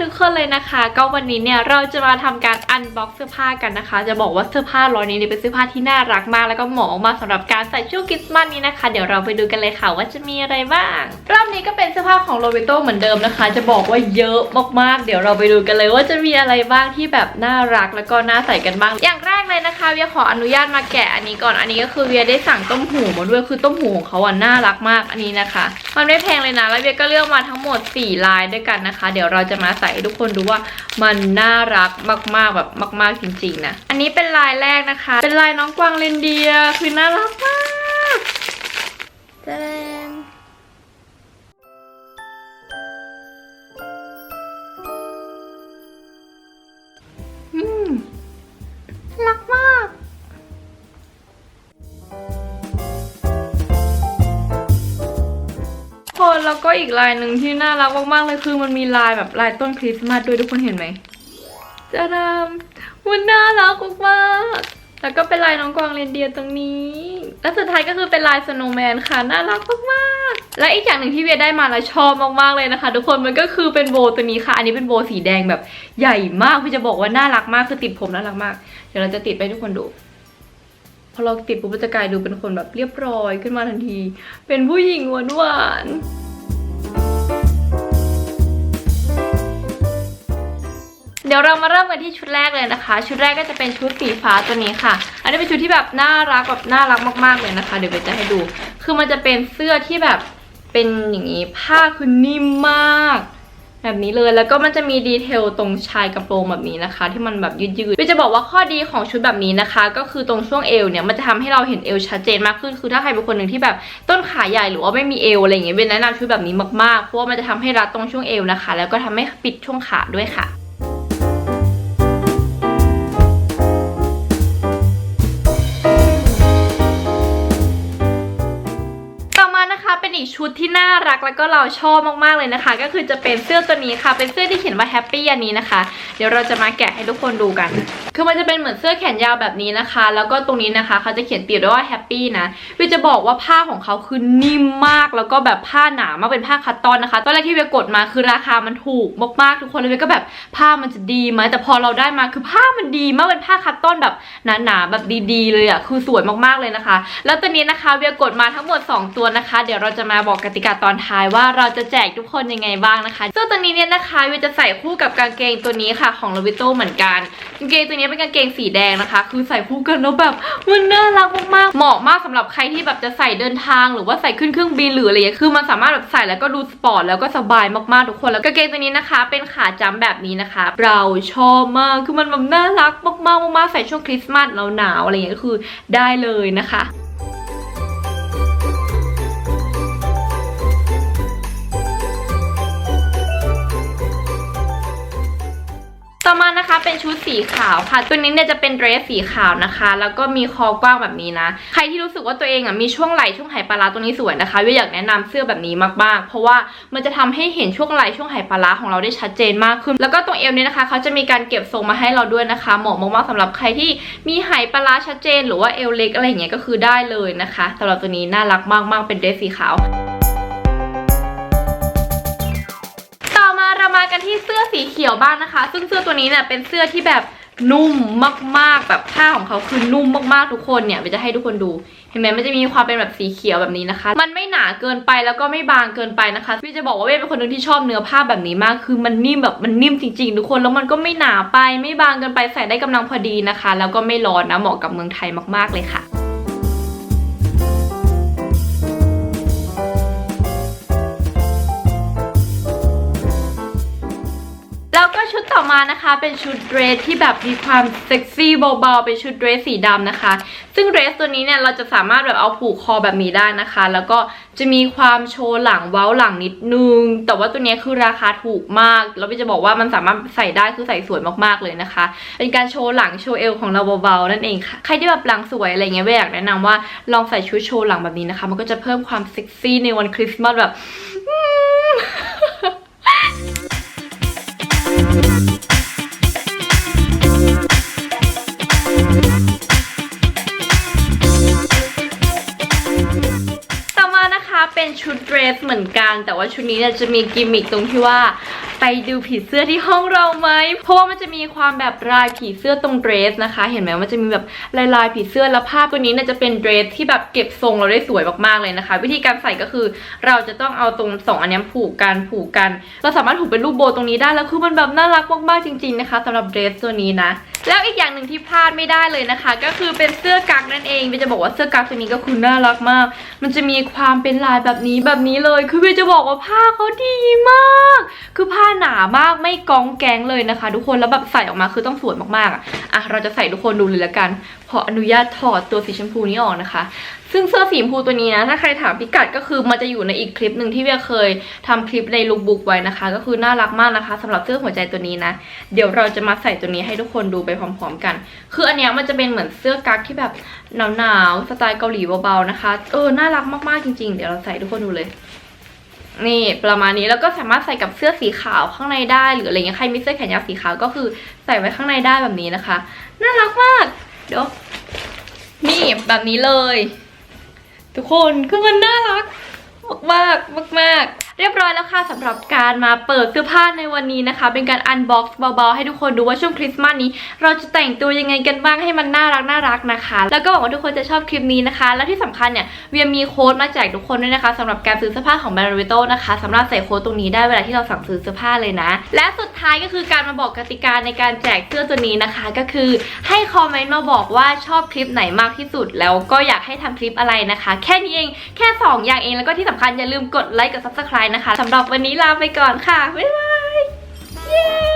ทุกคนเลยนะคะ ก็วันนี้เนี่ยเราจะมาทำการอันบ็อกเสื้อผ้ากันนะคะ จะบอกว่าเสื้อผ้าร้อยนี้เนี่ยเป็นเสื้อผ้าที่น่ารักมาก แล้วก็เหมาะมากสำหรับการใส่ช่วงคริสต์มาสนี้นะคะ เดี๋ยวเราไปดูกันเลยค่ะว่าจะมีอะไรบ้างรอบนี้ก็เป็นเสื้อผ้าของโรเบโตเหมือนเดิมนะคะ จะบอกว่าเยอะมากๆ เดี๋ยวเราไปดูกันเลยว่าจะมีอะไรบ้างที่แบบน่ารักแล้วก็น่าใส่กันบ้าง อย่างแรกเลยนะคะเวียขออนุญาตมาแกะอันนี้ก่อนอันนี้ก็คือเวียได้สั่งต้มหูมาด้วยคือต้มหูของเขาอะน่ารักมากอันนี้นะคะ มันไม่แพงเลยนะแล้วเวียก็เลือกมาทั้งหมด 4 ลายด้วยกันนะคะ เดี๋ยวเราจะมาใส่ให้ทุกคนดูว่ามันน่ารักมากๆแบบมาก ๆจริงๆนะ อันนี้เป็นลายแรกนะคะ เป็นลายน้องกวางเรนเดียร์คือน่ารักมากแจน แล้วก็อีกลายหนึ่งที่น่ารักมากๆเลยคือมันมีลายแบบลายต้นคริสต์มาสด้วยทุกคนเห็นไหมจะดำมันน่ารักมากๆแล้วก็เป็นลายน้องกวางเรนเดียร์ตรงนี้ และสุดท้ายก็คือเป็นลายสโนว์แมนค่ะน่ารักมากๆและอีกอย่างหนึ่งที่เวียได้มาแล้วชอบมากๆเลยนะคะ ทุกคนมันก็คือเป็นโบตัวนี้ค่ะ อันนี้เป็นโบสีแดงแบบใหญ่มากพี่จะบอกว่าน่ารักมากคือติดผมน่ารักมาก เดี๋ยวเราจะติดไปทุกคนดูพอเราติดปุ๊บมันจะกลายดูเป็นคนแบบเรียบร้อยขึ้นมาทันที เป็นผู้หญิงหวานหวาน เดี๋ยวเรามาเริ่มกันที่ชุดแรกเลยนะคะ ชุดแรกก็จะเป็นชุดสีฟ้าตัวนี้ค่ะ อันนี้เป็นชุดที่แบบน่ารักแบบน่ารักมากๆเลยนะคะ เดี๋ยวเบจะให้ดู คือมันจะเป็นเสื้อที่แบบเป็นอย่างนี้ผ้าคือนิ่มมาก แบบนี้เลยแล้วก็มันจะมีดีเทลตรงชายกระโปรงแบบนี้นะคะ ที่มันแบบยืดยืดๆจะบอกว่าข้อดีของชุดแบบนี้นะคะ ก็คือตรงช่วงเอวเนี่ยมันจะทำให้เราเห็นเอวชัดเจนมากขึ้น คือถ้าใครเป็นคนหนึ่งที่แบบต้นขาใหญ่หรือว่าไม่มีเอวอะไรอย่างเงี้ยเป็นแนะนำชุดแบบนี้มากๆเพราะว่ามันจะทำให้รัดตรงช่วงเอวนะคะ แล้วก็ทำให้ปิดช่วงขาด้วยค่ะ อีกชุดที่น่ารักแล้วก็เราชอบมากๆเลยนะคะ ก็คือจะเป็นเสื้อตัวนี้ค่ะ เป็นเสื้อที่เขียนว่าแฮปปี้อันนี้นะคะ เดี๋ยวเราจะมาแกะให้ทุกคนดูกัน คือมันจะเป็นเหมือนเสื้อแขนยาวแบบนี้นะคะ แล้วก็ตรงนี้นะคะเขาจะเขียนติดด้วยว่าแฮปปี้นะวิวจะบอกว่าผ้าของเขาคือนิ่มมาก แล้วก็แบบผ้าหนามากเป็นผ้าคัตตอนนะคะ ตอนแรกที่เวียกดมาคือราคามันถูกมากๆทุกคนเลยเวียก็แบบผ้ามันจะดีไหมแต่พอเราได้มาคือผ้ามันดีมากเป็นผ้าคัตตอนแบบหนาๆแบบดีๆ เลยอะคือสวยมากๆเลยนะคะ แล้วตัวนี้นะคะเวียกดมาทั้งหมด 2 ตัวนะคะ เดี๋ยวเราจะมาบอกกติกาตอนท้ายว่าเราจะแจกทุกคนยังไงบ้างนะคะเสื้อตัวนี้เนี่ยนะคะเวียจะใส่คู่กับกางเกงตัวนี้ค่ะของลวิโตเหมือนกัน กางเกงตัวนี้เป็นกางเกงสีแดงนะคะ คือใส่คู่กันแล้วแบบมันน่ารักมากๆเหมาะมากสำหรับใครที่แบบจะใส่เดินทาง หรือว่าใส่ขึ้นเครื่องบินหรืออะไรอย่างเงี้ยคือมันสามารถแบบใส่แล้วก็ดูสปอร์ตแล้วก็สบายมากๆทุกคนแล้วกางเกงตัวนี้นะคะ เป็นขาจ้ำแบบนี้นะคะ เราชอบมากคือมันแบบน่ารักมากๆมากๆใส่ช่วงคริสต์มาสหนาวอะไรอย่างเงี้ยคือได้เลยนะคะ เป็นชุดสีขาวค่ะ ตัวนี้เนี่ยจะเป็นเดรสสีขาวนะคะ แล้วก็มีคอกว้างแบบนี้นะ ใครที่รู้สึกว่าตัวเองอะมีช่วงไหล่ช่วงไหปลาร้าตรงนี้สวยนะคะวิวอยากแนะนำเสื้อแบบนี้มากๆ เพราะว่ามันจะทำให้เห็นช่วงไหล่ช่วงไหปลาร้าของเราได้ชัดเจนมากขึ้น แล้วก็ตรงเอวนี้นะคะเขาจะมีการเก็บทรงมาให้เราด้วยนะคะเหมาะมากๆสำหรับใครที่มีไหปลาร้าชัดเจน หรือว่าเอวเล็กอะไรอย่างเงี้ยก็คือได้เลยนะคะสำหรับตัวนี้น่ารักมากๆเป็นเดรสสีขาว ขียวบ้างนะคะ ซึ่งเสื้อตัวนี้เนี่ยเป็นเสื้อที่แบบนุ่มมากๆ แบบผ้าของเขาคือนุ่มมากๆทุกคนเนี่ยเวจะให้ทุกคนดู เห็นไหมมันจะมีความเป็นแบบสีเขียวแบบนี้นะคะ มันไม่หนาเกินไปแล้วก็ไม่บางเกินไปนะคะพี่จะบอกว่าเว้เป็นคนหนึงที่ชอบเนื้อผ้าแบบนี้มาก คือมันนิ่มแบบมันนิ่มจริงๆ ทุกคนแล้วมันก็ไม่หนาไปไม่บางเกินไปใส่ได้กำลังพอดีนะคะ แล้วก็ไม่ร้อนนะเหมาะกับเมืองไทยมากๆเลยค่ะ มานะคะเป็นชุดเดรสที่แบบมีความเซ็กซี่เบาๆเป็นชุดเดรสสีดำนะคะ ซึ่งเดรสตัวนี้เนี่ยเราจะสามารถแบบเอาผูกคอแบบนี้ได้นะคะ แล้วก็จะมีความโชว์หลังเว้าหลังนิดนึง แต่ว่าตัวนี้คือราคาถูกมากแล้วพี่จะบอกว่ามันสามารถใส่ได้คือใส่สวยมากๆเลยนะคะ เป็นการโชว์หลังโชว์เอวของเราเบาๆนั่นเองค่ะใครที่แบบหลังสวยอะไรเงี้ยอยากแนะนำว่าลองใส่ชุดโชว์หลังแบบนี้นะคะ มันก็จะเพิ่มความเซ็กซี่ในวันคริสต์มาสแบบ ต่อมานะคะเป็นชุดเดรสเหมือนกัน แต่ว่าชุดนี้เนี่ยจะมีกิมมิคตรงที่ว่าไปดูผีเสื้อที่ห้องเราไหม เพราะว่ามันจะมีความแบบลายผีเสื้อตรงเดรสนะคะ เห็นไหมมันจะมีแบบลายลายๆผีเสื้อแล้วภาพตัวนี้เนี่ยจะเป็นเดรสที่แบบเก็บทรงเราได้สวยมากๆเลยนะคะ วิธีการใส่ก็คือเราจะต้องเอาตรงสองอันนี้ผูกกันผูกกัน เราสามารถผูกเป็นรูปโบตรงนี้ได้แล้วคือมันแบบน่ารักมากๆจริง ๆนะคะสำหรับเดรสตัวนี้นะแล้วอีกอย่างหนึ่งที่พลาดไม่ได้เลยนะคะ ก็คือเป็นเสื้อกั๊กนั่นเองเบจะบอกว่าเสื้อกั๊กตัวนี้ก็คือน่ารักมาก มันจะมีความเป็นลายแบบนี้แบบนี้เลย คือเบจะบอกว่าผ้าเขาดีมาก คือผ้าหนามากไม่กองแกงเลยนะคะ ทุกคนแล้วแบบใส่ออกมาคือต้องสวยมากๆอะอะเราจะใส่ทุกคนดูเลยละกันขออนุญาตถอดตัวสีชมพูนี้ออกนะคะ ซึ่งเสื้อสีชมพูตัวนี้นะถ้าใครถามพิกัดก็คือมันจะอยู่ในอีกคลิปหนึ่งที่เวียเคยทำคลิปในลุคบุ๊กไว้นะคะ ก็คือน่ารักมากนะคะสำหรับเสื้อหัวใจตัวนี้นะ เดี๋ยวเราจะมาใส่ตัวนี้ให้ทุกคนดูไปพร้อม ๆ กัน คืออันเนี้ยมันจะเป็นเหมือนเสื้อกั๊กที่แบบหนาวๆสไตล์เกาหลีเบาๆนะคะ เออน่ารักมากๆจริง ๆ เดี๋ยวเราใส่ทุกคนดูเลย นี่ประมาณนี้แล้วก็สามารถใส่กับเสื้อสีขาวข้างในได้หรืออะไรเงี้ยใครมีเสื้อแขนยาวสีขาวก็คือใส่ไว้ข้างในได้แบบนี้นะคะน่ารักมากเดี๋ยวนี่แบบนี้เลย ทุกคนคือมันน่ารักมากมากมากเรียบร อยแล้วค่ะสำหรับการมาเปิดเสื้อผ้าในวันนี้นะคะ เป็นการอันบ็อกซ์เบาๆให้ทุกคนดูว่าช่วงคริสต์มาสนี้ เราจะแต่งตัวยังไงกันบ้างให้มันน่ารักน่ารักนะคะ แล้วก็หวังว่าทุกคนจะชอบคลิปนี้นะคะ และที่สำคัญเนี่ยเวียมีโค้ดมาแจกทุกคนด้วยนะคะสำหรับการซื้อเสื้อผ้าของแบรนด์วิโตนะคะสามารถใส่โค้ดตรงนี้ได้เวลาที่เราสั่งซื้อเสื้อผ้าเลยนะ และสุดท้ายก็คือการมาบอกกติกาในการแจกเสื้อตัวนี้นะคะ ก็คือให้คอมเมนต์มาบอกว่าชอบคลิปไหนมากที่สุด แล้วก็อยากให้ทำคลิปอะไรนะคะ แค่นี้เองแค่สอย่างเองแล้วก็ที่สำคัญอย่าลืมกดไลค์กด subscribe นะคะสำหรับวันนี้ลาไปก่อนค่ะ บ๊ายบาย เย้